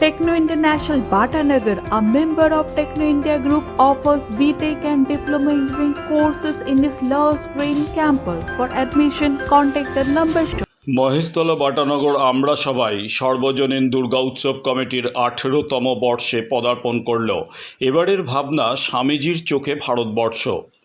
Techno International Bhatanagar, a member of Techno India Group, offers BTEC and Diploma Engineering courses in its Love Green campus. For admission, contact the number shown. Maheshtala Batanagar আমরা সবাই সর্বজনীন দুর্গা উৎসব কমিটির আঠেরোতম বর্ষে পদার্পণ করল এবারের ভাবনা স্বামীজির চোখে ভারতবর্ষ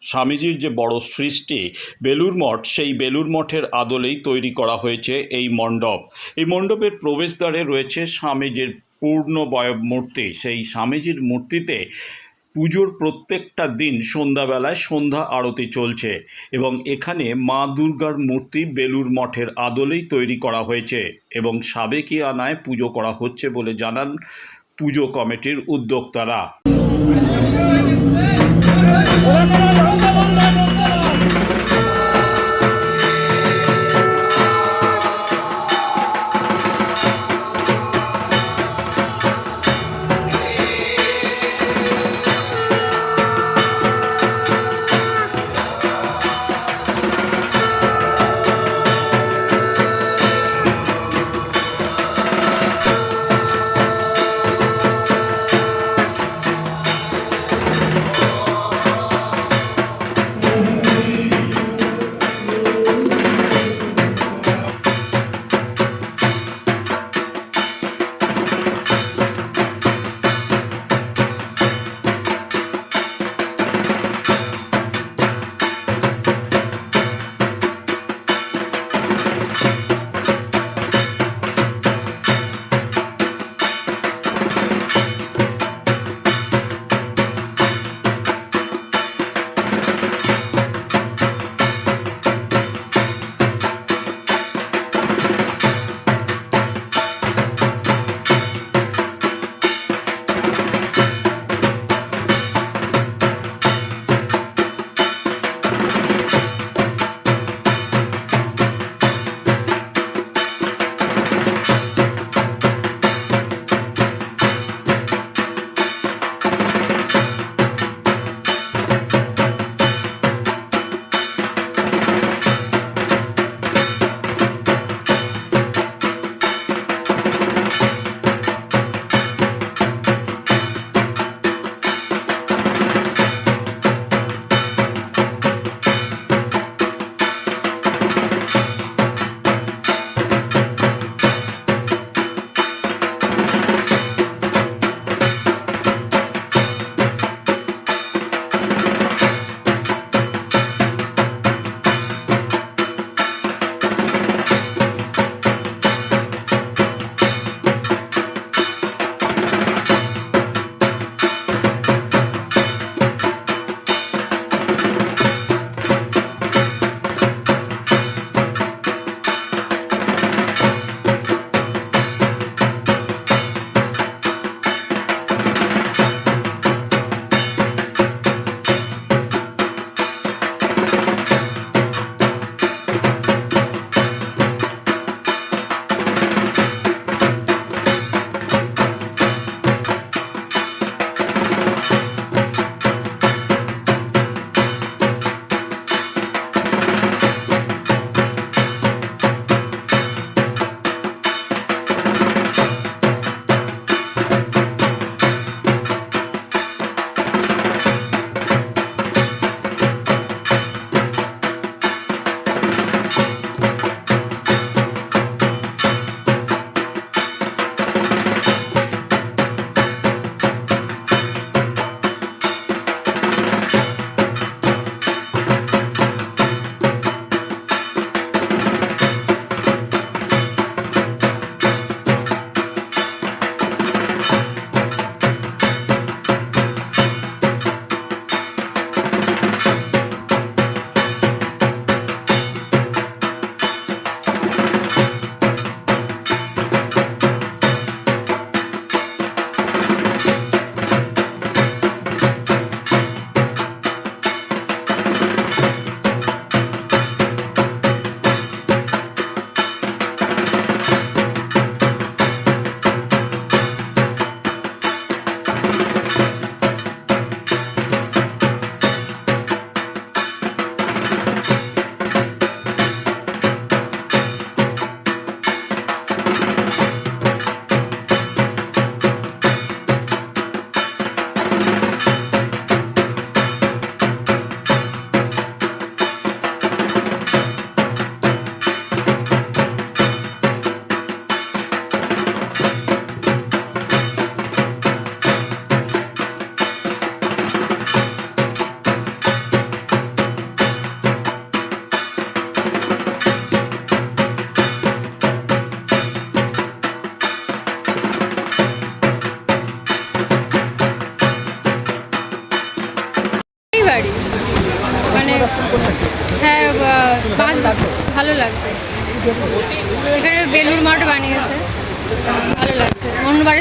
স্বামীজির যে বড় সৃষ্টি বেলুর মঠ সেই বেলুর মঠের আদলেই তৈরি করা হয়েছে এই মণ্ডপ এই মণ্ডপের প্রবেশদ্বারে রয়েছে স্বামীজির পূর্ণবয়ব মূর্তি, সেই স্বামীজির মূর্তিতে পুজোর প্রত্যেকটা দিন সন্ধ্যাবেলায় সন্ধ্যা আরতি চলছে এবং এখানে মা দুর্গার মূর্তি বেলুর মঠের আদলেই তৈরি করা হয়েছে এবং সাবেকি আনায় পুজো করা হচ্ছে বলে জানান পুজো কমিটির উদ্যোক্তারা।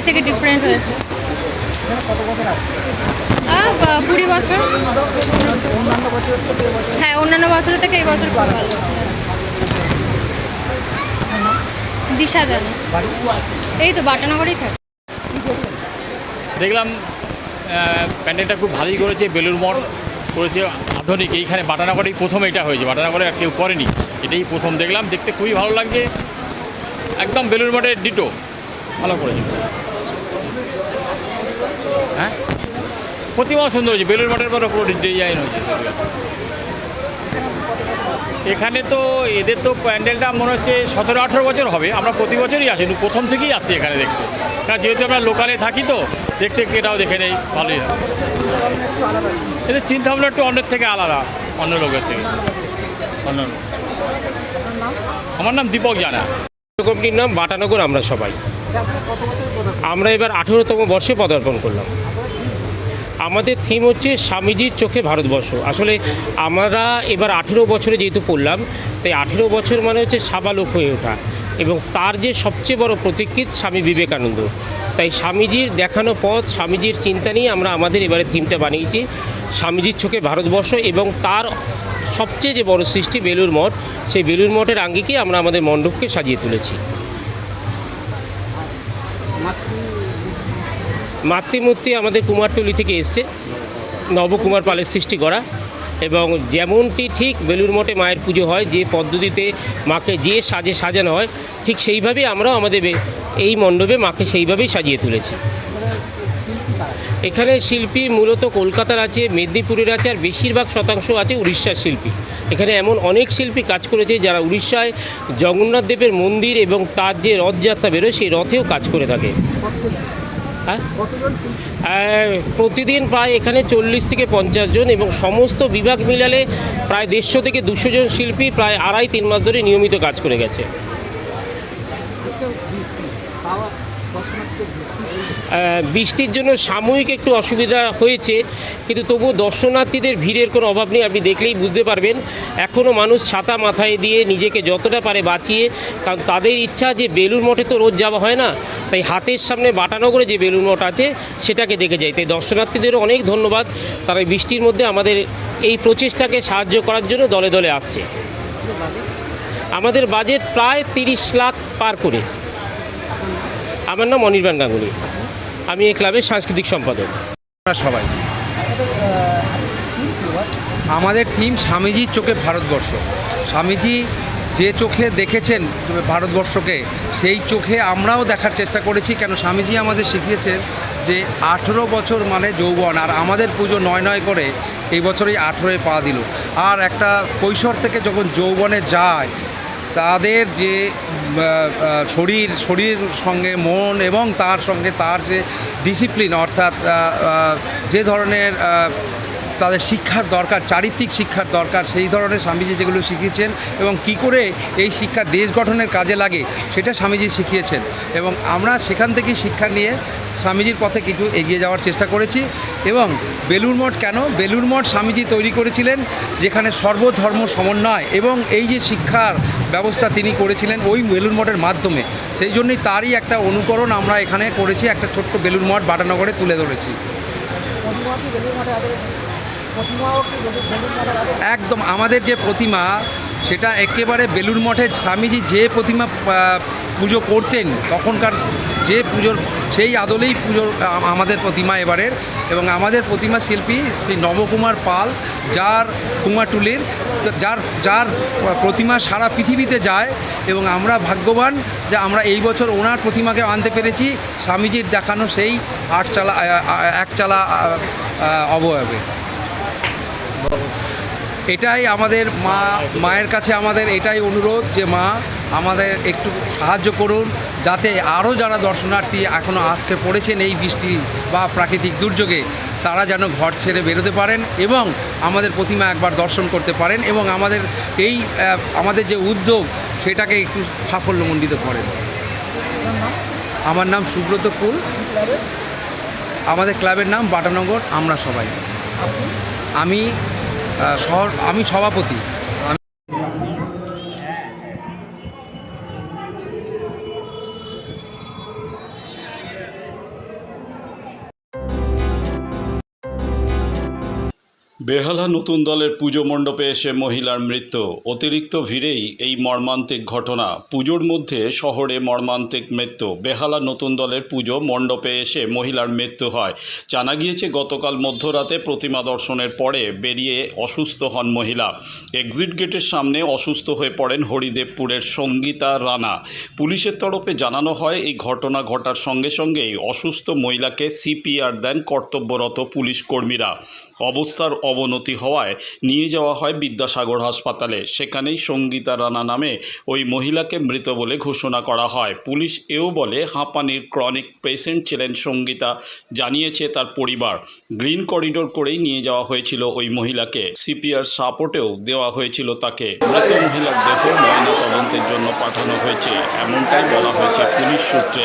থেকে ডিফারেন্ট হয়েছে। কুড়ি বছর। হ্যাঁ অন্যান্য বছরের থেকে এই বছর দিশা জানে। এই তো বাটানগরেই থাকে। দেখলাম প্যান্ডেলটা খুব ভালোই করেছে বেলুর মঠ করেছে, আধুনিক। এইখানে বাটানগরেই প্রথম এটা হয়েছে। বাটানগরে আর কেউ করেনি। এটাই প্রথম দেখলাম। দেখতে খুবই ভালো লাগছে। একদম বেলুর মঠের ডিটো। ভালো করেছে হ্যাঁ প্রতিমা সুন্দর হয়েছে বেলুর মঠের পরে পুরো ডিজাইন হয়েছে। এখানে তো এদের তো প্যান্ডেলটা মনে হচ্ছে সতেরো আঠেরো বছর হবে, আমরা প্রতি বছরই আসি প্রথম থেকেই আসি এখানে দেখতে। কারণ যেহেতু আমরা লোকালে থাকি তো, দেখতে এটাও দেখে নেই, ভালোই এদের চিন্তাভাবনা একটু অন্যের থেকে আলাদা, অন্য লোকের থেকে। অন্য। আমার নাম দীপক জানা। নাম বাটানগর, আমরা সবাই। আমরা এবার আঠেরোতম বর্ষে পদার্পণ করলাম। আমাদের থিম হচ্ছে স্বামীজির চোখে ভারতবর্ষ। আসলে আমরা এবার আঠেরো বছরে যেহেতু পড়লাম, তাই আঠেরো বছর মানে হচ্ছে সাবালক হয়ে ওঠা এবং তার যে সবচেয়ে বড় প্রতীকৃত স্বামী বিবেকানন্দ। তাই স্বামীজির দেখানো পথ, স্বামীজির চিন্তা নিয়ে আমরা আমাদের এবারে থিমটা বানিয়েছি, স্বামীজির চোখে ভারতবর্ষ এবং তার সবচেয়ে যে বড় সৃষ্টি বেলুর মঠ, সেই বেলুর মঠের আঙ্গিকে আমরা আমাদের মণ্ডপকে সাজিয়ে তুলেছি। মাতৃমূর্তি আমাদের কুমারটুলি থেকে এসছে। নবকুমার পালের সৃষ্টি করা এবং যেমনটি ঠিক বেলুর মঠে মায়ের পুজো হয়, যে পদ্ধতিতে মাকে যে সাজে সাজানো হয়, ঠিক সেইভাবেই আমরাও আমাদের এই মণ্ডপে মাকে সেইভাবেই সাজিয়ে তুলেছি। এখানে শিল্পী মূলত কলকাতার আছে, মেদিনীপুরের আছে, আর বেশিরভাগ শতাংশ আছে উড়িষ্যার শিল্পী। এখানে এমন অনেক শিল্পী কাজ করেছে যারা উড়িষ্যায় জগন্নাথ দেবের মন্দির এবং তার যে রথযাত্রা বেরোয়, সেই রথেও কাজ করে থাকে। প্রতিদিন প্রায় এখানে চল্লিশ থেকে পঞ্চাশ জন এবং সমস্ত বিভাগ মিলালে প্রায় দেড়শো থেকে দুশো জন শিল্পী প্রায় আড়াই তিন মাস ধরে নিয়মিত কাজ করে গেছে। বৃষ্টির জন্য সাময়িক একটু অসুবিধা হয়েছে, কিন্তু তবু দর্শনার্থীদের ভিড়ের কোনো অভাব নেই, আপনি দেখলেই বুঝতে পারবেন। এখনও মানুষ ছাতা মাথায় দিয়ে নিজেকে যতটা পারে বাঁচিয়ে, কারণ তাদের ইচ্ছা যে বেলুর মঠে তো রোজ যাওয়া হয় না, তাই হাতের সামনে বাটানো করে যে বেলুর মঠ আছে, সেটাকে দেখে যায় তাই দর্শনার্থীদেরও অনেক ধন্যবাদ। তারা বৃষ্টির মধ্যে আমাদের এই প্রচেষ্টাকে সাহায্য করার জন্য দলে দলে আসছে। আমাদের বাজেট প্রায় তিরিশ লাখ পার করে। আমার নাম অনির্বাণ গাঙ্গুলি। আমি এই ক্লাবের সাংস্কৃতিক সম্পাদক। আমরা সবাই। আমাদের থিম স্বামীজির চোখে ভারতবর্ষ। স্বামীজি যে চোখে দেখেছেন ভারতবর্ষকে, সেই চোখে আমরাও দেখার চেষ্টা করেছি। কেন স্বামীজি আমাদের শিখিয়েছেন যে আঠেরো বছর মানে যৌবন, আর আমাদের পুজো নয় নয় করে এই বছরই আঠেরোয় পা দিল। আর একটা কৈশোর থেকে যখন যৌবনে যায় তাদের যে শরীর শরীর সঙ্গে মন এবং তার সঙ্গে তার যে ডিসিপ্লিন অর্থাৎ যে ধরনের তাদের শিক্ষার দরকার, চারিত্রিক শিক্ষার দরকার, সেই ধরনের স্বামীজি যেগুলো শিখিয়েছেন এবং কি করে এই শিক্ষা দেশ গঠনের কাজে লাগে সেটা স্বামীজি শিখিয়েছেন। এবং আমরা সেখান থেকেই শিক্ষা নিয়ে স্বামীজির পথে কিছু এগিয়ে যাওয়ার চেষ্টা করেছি এবং বেলুর মঠ কেন? বেলুর মঠ স্বামীজি তৈরি করেছিলেন যেখানে সর্বধর্ম সমন্বয় এবং এই যে শিক্ষার ব্যবস্থা তিনি করেছিলেন ওই বেলুর মঠের মাধ্যমে, সেই জন্যই তারই একটা অনুকরণ আমরা এখানে করেছি, একটা ছোট্ট বেলুর মঠ বাটানগরে তুলে ধরেছি। একদম আমাদের যে প্রতিমা, সেটা একেবারে বেলুর মঠে স্বামীজি যে প্রতিমা পুজো করতেন, তখনকার যে পুজোর, সেই আদলেই পুজোর আমাদের প্রতিমা এবারের। এবং আমাদের প্রতিমা শিল্পী শ্রী নবকুমার পাল, যার কুমারটুলির, যার যার প্রতিমা সারা পৃথিবীতে যায়। এবং আমরা ভাগ্যবান যে আমরা এই বছর ওনার প্রতিমাকে আনতে পেরেছি। স্বামীজির দেখানো সেই আটচালা একচালা অবয়বে। এটাই আমাদের মা, মায়ের কাছে আমাদের এটাই অনুরোধ যে মা, আমাদের একটু সাহায্য করুন যাতে আরও যারা দর্শনার্থী এখনও আটকে পড়েছেন এই বৃষ্টি বা প্রাকৃতিক দুর্যোগে, তারা যেন ঘর ছেড়ে বেরোতে পারেন এবং আমাদের প্রতিমা একবার দর্শন করতে পারেন এবং আমাদের এই আমাদের যে উদ্যোগ, সেটাকে একটু সাফল্যমণ্ডিত করেন। আমার নাম সুব্রত কুল। আমাদের ক্লাবের নাম বাটানগর, আমরা সবাই। আমি শহর আমি সভাপতি। বেহালা নতুন দলের পুজো মণ্ডপে এসে মহিলার মৃত্যু। অতিরিক্ত ভিড়েই এই মর্মান্তিক ঘটনা। পুজোর মধ্যে শহরে মর্মান্তিক মৃত্যু। বেহালা নতুন দলের পুজো মণ্ডপে এসে মহিলার মৃত্যু হয়। জানা গিয়েছে, গতকাল মধ্যরাতে প্রতিমা দর্শনের পরে বেরিয়ে অসুস্থ হন মহিলা। এক্সিট গেটের সামনে অসুস্থ হয়ে পড়েন হরিদেবপুরের সঙ্গীতা রানা। পুলিশের তরফে জানানো হয়, এই ঘটনা ঘটার সঙ্গে সঙ্গেই অসুস্থ মহিলাকে সিপিআর দেন কর্তব্যরত পুলিশ কর্মীরা। অবস্থার অবনতি হওয়ায় নিয়ে যাওয়া হয় বিদ্যাসাগর হাসপাতালে। সেখানেই সঙ্গীতা রানা নামে ওই মহিলাকে মৃত বলে ঘোষণা করা হয়। পুলিশ এও বলে, হাঁপানির ক্রনিক পেশেন্ট ছিলেন সঙ্গীতা, জানিয়েছে তার পরিবার। গ্রিন করিডোর করেই নিয়ে যাওয়া হয়েছিল ওই মহিলাকে। সিপিআর সাপোর্টেও দেওয়া হয়েছিল তাকে। মৃত মহিলার দেহ ময়না তদন্তের জন্য পাঠানো হয়েছে। এমনটাই বলা হয়েছে পুলিশ সূত্রে।